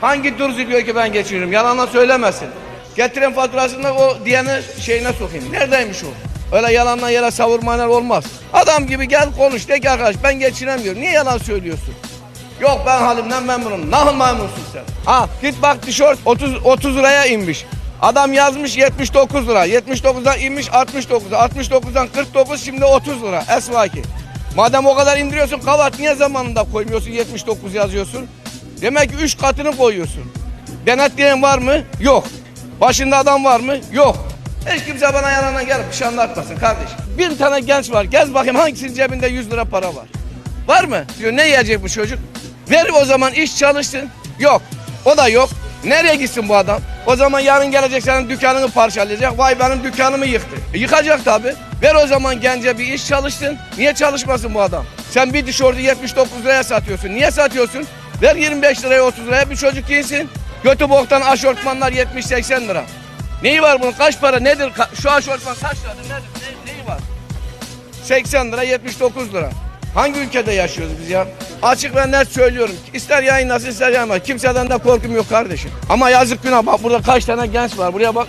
Hangi durzi diyor ki ben geçiririm? Yalanla söylemesin. Getiren faturasında o diyene şeyine sokayım. Neredeymiş o? Öyle yalanla yere savurmalar olmaz. Adam gibi gel konuş de ki arkadaş ben geçinemiyorum. Niye yalan söylüyorsun? Yok ben halimden memnunum. Nahıl memnunsun sen. Ha git bak tişört 30, 30 liraya inmiş. Adam yazmış 79 lira. 79'dan inmiş 69. 69'dan 49 şimdi 30 lira. Esvaki. Madem o kadar indiriyorsun kavat niye zamanında koymuyorsun 79 yazıyorsun? Demek ki 3 katını koyuyorsun. Denetleyen var mı? Yok. Başında adam var mı? Yok. Hiç kimse bana yalandan gelip bir şey anlatmasın kardeşim. Bir tane genç var. Gez bakayım hangisinin cebinde 100 lira para var. Var mı? Diyor ne yiyecek bu çocuk? Ver o zaman iş çalışsın. Yok. O da yok. Nereye gitsin bu adam? O zaman yarın gelecek senin dükkanını parçalayacak. Vay benim dükkanımı yıktı. E, yıkacak tabi. Ver o zaman gence bir iş çalışsın. Niye çalışmasın bu adam? Sen bir tişörtü 79 liraya satıyorsun. Niye satıyorsun? Ver 25 liraya 30 liraya bir çocuk giysin. Götü boktan aşortmanlar 70-80 lira. Neyi var bunun? Kaç para? Nedir? Şu aşortman kaç liradır? Nedir? Ne, neyi var? 80 lira 79 lira. Hangi ülkede yaşıyoruz biz ya? Açık ve net söylüyorum. İster yayınlasın ister yayınlasın. Kimseden de korkum yok kardeşim. Ama yazık günah bak burada kaç tane genç var. Buraya bak.